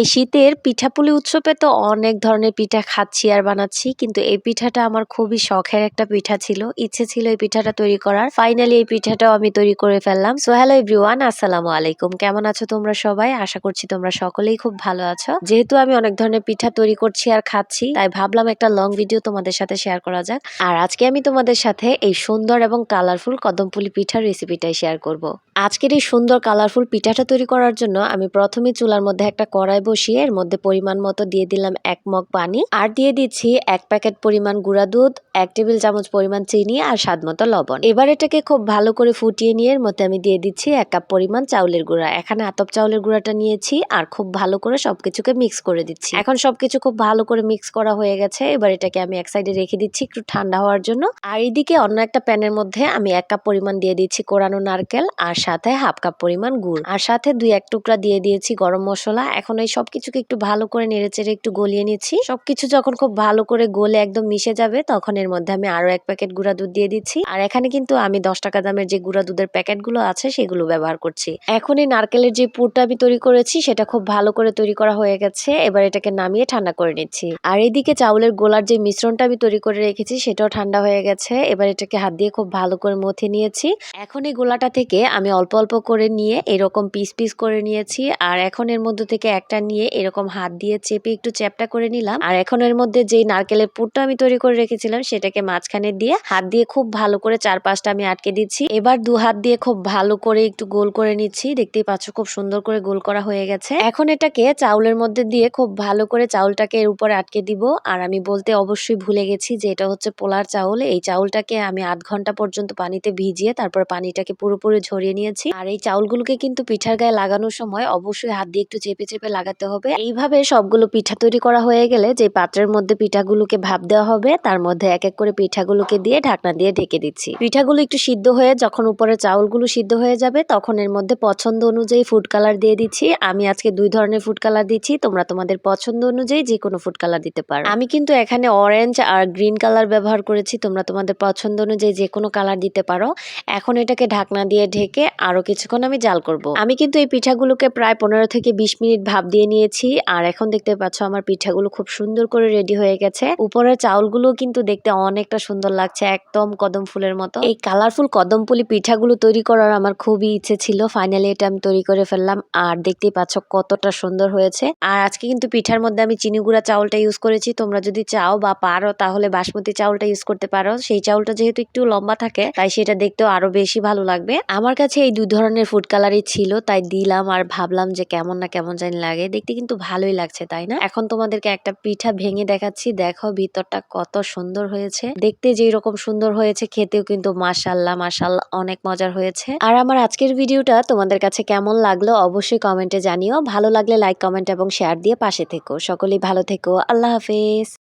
এই শীতের পিঠাপুলি উৎসবে তো অনেক ধরনের পিঠা খাচ্ছি আর বানাচ্ছি, কিন্তু এই পিঠাটা আমার খুবই শখের একটা পিঠা ছিল। ইচ্ছে ছিল এই পিঠাটা তৈরি করার। ফাইনালি এই পিঠাটাও আমি তৈরি করে ফেললাম। সো হ্যালো এভরিওয়ান আসসালামু আলাইকুম। কেমন আছো তোমরা সবাই? আশা করছি তোমরা সকলেই খুব ভালো আছো। যেহেতু আমি অনেক ধরনের পিঠা তৈরি করছি আর খাচ্ছি, তাই ভাবলাম একটা লং ভিডিও তোমাদের সাথে শেয়ার করা যাক। আর আজকে আমি তোমাদের সাথে এই সুন্দর এবং কালারফুল কদমপুলি পিঠার রেসিপিটাই শেয়ার করব। আজকের এই সুন্দর কালারফুল পিঠাটা তৈরি করার জন্য আমি প্রথমে চুলার মধ্যে একটা কড়াই বসিয়ে এর মধ্যে পরিমাণ মতো দিয়ে দিলাম এক মগ পানি। আর দিয়ে দিচ্ছি এক প্যাকেট পরিমাণ গুঁড়া দুধ, এক টেবিল চামচ পরিমাণ চিনি আর স্বাদ মতো লবণ। এবার এটাকে খুব ভালো করে ফুটিয়ে নিয়ে এর মধ্যে আমি দিয়ে দিচ্ছি এক কাপ পরিমাণ চাউলের গুঁড়া। এখানে আতপ চাউলের গুঁড়াটা নিয়েছি আর খুব ভালো করে সবকিছুকে মিক্স করে দিচ্ছি। এখন সবকিছু খুব ভালো করে মিক্স করা হয়ে গেছে। এবার এটাকে আমি এক সাইডে রেখে দিচ্ছি একটু ঠান্ডা হওয়ার জন্য। আর এদিকে অন্য একটা প্যানের মধ্যে আমি এক কাপ পরিমাণ দিয়ে দিচ্ছি কোরানো নারকেল আর সাথে হাফ কাপ পরিমাণ গুড়। আর সাথে দুই এক টুকরা দিয়ে দিয়েছি গরম মশলা। এখন এই সবকিছুকে একটু ভালো করে নেড়েচেড়ে একটু গলিয়ে নিচ্ছি। সবকিছু যখন খুব ভালো করে গলে একদম মিশে যাবে, তখন এর মধ্যে আমি আরও এক প্যাকেট গুঁড়া দুধ দিয়ে দিচ্ছি। আর এখানে কিন্তু আমি দশ টাকা দামের যে গুঁড়া দুধের প্যাকেটগুলো আছে, সেগুলো ব্যবহার করছি। এখন এই নারকেলের যে পুরটা আমি তৈরি করেছি, সেটা খুব ভালো করে তৈরি করা হয়ে গেছে। এবার এটাকে নামিয়ে ঠান্ডা করে নিচ্ছি। আর এইদিকে চাউলের গোলার যে মিশ্রণটা আমি তৈরি করে রেখেছি, সেটাও ঠান্ডা হয়ে গেছে। এবার এটাকে হাত দিয়ে খুব ভালো করে মথে নিয়েছি। এখন এই গোলাটা থেকে আমি অল্প অল্প করে নিয়ে এরকম পিস পিস করে নিয়েছি। আর এখন এর মধ্যে থেকে একটা নিয়ে এরকম হাত দিয়ে চেপে একটু চ্যাপটা করে নিলাম। আর এখন এর মধ্যে যেই নারকেলের পুরটা আমি তৈরি করে রেখেছিলাম, সেটাকে মাঝখানে দিয়ে হাত দিয়ে খুব ভালো করে চার পাঁচটা আমি আটকে দিচ্ছি। এবার দু হাত দিয়ে খুব ভালো করে একটু গোল করে নিচ্ছি। দেখতেই পাচ্ছ খুব সুন্দর করে গোল করা হয়ে গেছে। এখন এটাকে চাউলের মধ্যে দিয়ে খুব ভালো করে চাউলটাকে এর উপরে আটকে দিব। আর আমি বলতে অবশ্যই ভুলে গেছি যে এটা হচ্ছে পোলার চাউল। এই চাউলটাকে আমি আধ ঘণ্টা পর্যন্ত পানিতে ভিজিয়ে তারপর পানিটাকে পুরোপুরি ঝরিয়ে নিয়েছি। আর এই চাউলগুলোকে কিন্তু পিঠার গায়ে লাগানোর সময় অবশ্যই হাত দিয়ে একটু চেপে চেপে লাগাতে হবে। এইভাবে সবগুলো পিঠা তৈরি করা হয়ে গেলে যে পাত্রের মধ্যে পিঠাগুলোকে ভাপ দেওয়া হবে, তার মধ্যে এক এক করে পিঠাগুলোকে দিয়ে ঢাকনা দিয়ে ঢেকে দিচ্ছি। পিঠাগুলো একটু সিদ্ধ হয়ে যখন উপরে চাউলগুলো সিদ্ধ হয়ে যাবে, তখন এর মধ্যে পছন্দ অনুযায়ী ফুড কালার দিয়ে দিচ্ছি। আমি আজকে দুই ধরনের ফুড কালার দিচ্ছি, তোমরা তোমাদের পছন্দ অনুযায়ী যে কোনো ফুড কালার দিতে পারো। আমি কিন্তু এখানে অরেঞ্জ আর গ্রিন কালার ব্যবহার করেছি, তোমরা তোমাদের পছন্দ অনুযায়ী যে কোনো কালার দিতে পারো। এখন এটাকে ঢাকনা দিয়ে ঢেকে আরও কিছুক্ষণ আমি জাল করব। আমি কিন্তু এই পিঠাগুলোকে প্রায় পনেরো থেকে বিশ মিনিট ভাপ দিয়ে নিয়েছি। আর এখন দেখতে পাচ্ছ আমার পিঠাগুলো খুব সুন্দর করে রেডি হয়ে গেছে। উপরের চাউলগুলো কিন্তু দেখতে অনেকটা সুন্দর লাগছে, একদম কদম ফুলের মতো। এই কালারফুল কদম ফুলি পিঠাগুলো তৈরি করার আমার খুবই ইচ্ছে ছিল। ফাইনালি এটা আমি তৈরি করে ফেললাম। আর দেখতেই পাচ্ছ কতটা সুন্দর হয়েছে। আর আজকে কিন্তু পিঠার মধ্যে আমি চিনি গুঁড়া চাউলটা ইউজ করেছি। তোমরা যদি চাও বা পারো তাহলে বাসমতি চাউলটা ইউজ করতে পারো। সেই চাউলটা যেহেতু একটু লম্বা থাকে, তাই সেটা দেখতেও আরও বেশি ভালো লাগবে। আমার কাছে এই দু ধরনের ফুড কালারই ছিল, তাই দিলাম আর ভাবলাম যে কেমন না কেমন জানি লাগে দেখতে কিন্তু ভালোই লাগছে, তাই না? এখন তোমাদেরকে একটা পিঠা ভেঙে দেখাচ্ছি। দেখো ভিতরটা কত সুন্দর হয়েছে। দেখতে যেই রকম সুন্দর হয়েছে, খেতেও কিন্তু মাসাল্লাহ মাসাল্লাহ অনেক মজার হয়েছে। আর আমার আজকের ভিডিওটা তোমাদের কাছে কেমন লাগল অবশ্যই কমেন্টে জানিও। ভালো লাগলে লাইক, কমেন্ট এবং শেয়ার দিয়ে পাশে থেকো। সকলেই ভালো থেকো। আল্লাহ হাফেজ।